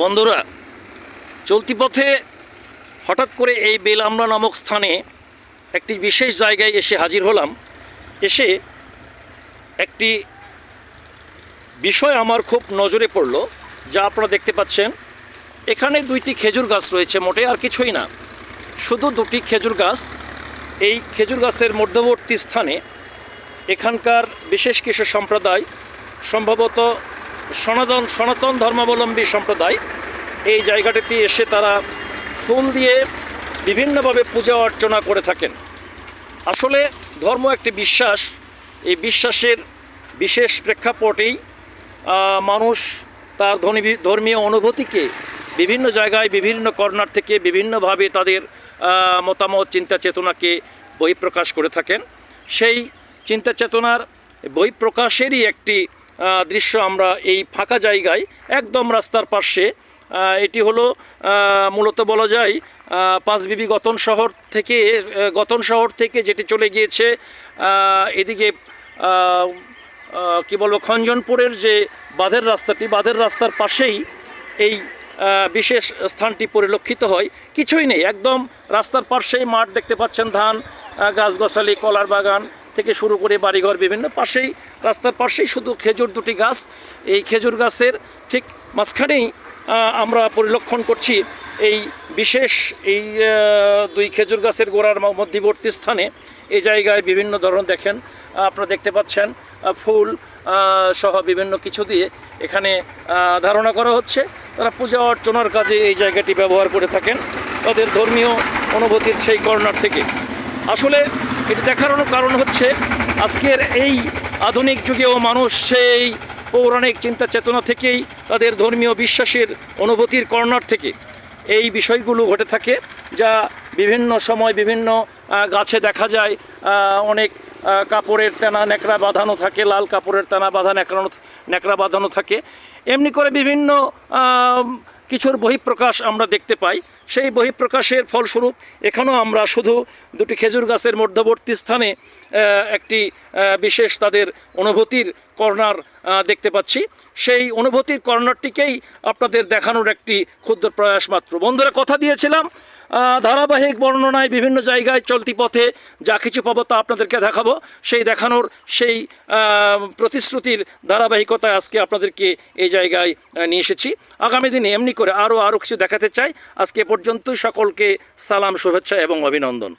বন্ধুরা, চলতি পথে হঠাৎ করে এই বেলামরা নামক স্থানে একটি বিশেষ জায়গায় এসে হাজির হলাম। এসে একটি বিষয় আমার খুব নজরে পড়ল, যা আপনারা দেখতে পাচ্ছেন। এখানে দুইটি খেজুর গাছ রয়েছে, মোটে আর কিছুই না। শুধু দুটি খেজুর গাছ। এই খেজুর গাছের মধ্যবর্তী স্থানে এখানকার বিশেষ কিছু সম্প্রদায়, সম্ভবত সনাতন সনাতন ধর্মাবলম্বী সম্প্রদায়। এই জায়গাটিতে এসে তারা ফুল দিয়ে বিভিন্নভাবে পূজা অর্চনা করে থাকেন। আসলে ধর্ম একটি বিশ্বাস। এই বিশ্বাসের বিশেষ প্রেক্ষাপটেই মানুষ তার ধনী ধর্মীয় অনুভূতিকে বিভিন্ন জায়গায়, বিভিন্ন কর্নার থেকে বিভিন্নভাবে তাদের মতামত, চিন্তা চেতনাকে বহিঃপ্রকাশ করে থাকেন। সেই চিন্তা চেতনার বহিঃপ্রকাশেরই একটি দৃশ্য আমরা এই ফাঁকা জায়গায়, একদম রাস্তার পাশে। এটি হলো মূলত বলা যায় পাঁচবিবি গতন শহর থেকে গতন শহর থেকে যেটি চলে গিয়েছে এদিকে কি বলব, খঞ্জনপুরের যে বাঁধের রাস্তাটি, বাঁধের রাস্তার পাশেই এই বিশেষ স্থানটি পরিলক্ষিত হয়। কিছুই নেই, একদম রাস্তার পাশেই মাঠ দেখতে পাচ্ছেন ধান গাছগাছালি, কলার বাগান থেকে শুরু করে বাড়িঘর বিভিন্ন পাশেই, রাস্তার পাশেই শুধু খেজুর দুটি গাছ। এই খেজুর গাছের ঠিক মাঝখানেই আমরা পরিলক্ষণ করছি এই বিশেষ এই দুই খেজুর গাছের গোড়ার মধ্যবর্তী স্থানে। এই জায়গায় বিভিন্ন ধরন দেখেন আপনারা দেখতে পাচ্ছেন ফুল সহ বিভিন্ন কিছু দিয়ে এখানে ধারণা করা হচ্ছে। তারা পূজা অর্চনার কাজে এই জায়গাটি ব্যবহার করে থাকেন। তাদের ধর্মীয় অনুভূতির সেই কর্নার থেকে। আসলে এটি দেখানোর কারণ হচ্ছে আজকের এই আধুনিক যুগেও মানুষ সেই পৌরাণিক চিন্তা চেতনা থেকেই তাদের ধর্মীয় বিশ্বাসের অনুভূতির কর্নার থেকে এই বিষয়গুলো ঘটে থাকে, যা বিভিন্ন সময় বিভিন্ন গাছে দেখা যায় অনেক কাপড়ের টানা ন্যাকড়া বাঁধানো থাকে, লাল কাপড়ের টানা বাঁধা ন্যাকড়ানো, ন্যাকড়া বাঁধানো থাকে। এমনি করে বিভিন্ন কিছুর বহিঃপ্রকাশ আমরা দেখতে পাই। সেই বহিঃপ্রকাশের ফলস্বরূপ এখানেও আমরা শুধু দুটি খেজুর গাছের মধ্যবর্তী স্থানে একটি বিশেষ তাদের অনুভূতির কর্নার দেখতে পাচ্ছি। সেই অনুভূতির কর্নারটিকেই আপনাদের দেখানোর একটি ক্ষুদ্র প্রয়াস মাত্র। বন্ধুরা, কথা দিয়েছিলাম ধারাবাহিক বর্ণনায় বিভিন্ন জায়গায় চলতি পথে যা কিছু পাবো তা আপনাদেরকে দেখাবো। সেই দেখানোর সেই প্রতিশ্রুতির ধারাবাহিকতায় আজকে আপনাদেরকে এই জায়গায় নিয়ে এসেছি। আগামী দিনে এমনি করে আরও আরও কিছু দেখাতে চাই। আজকে এ পর্যন্তই। সকলকে সালাম, শুভেচ্ছা এবং অভিনন্দন।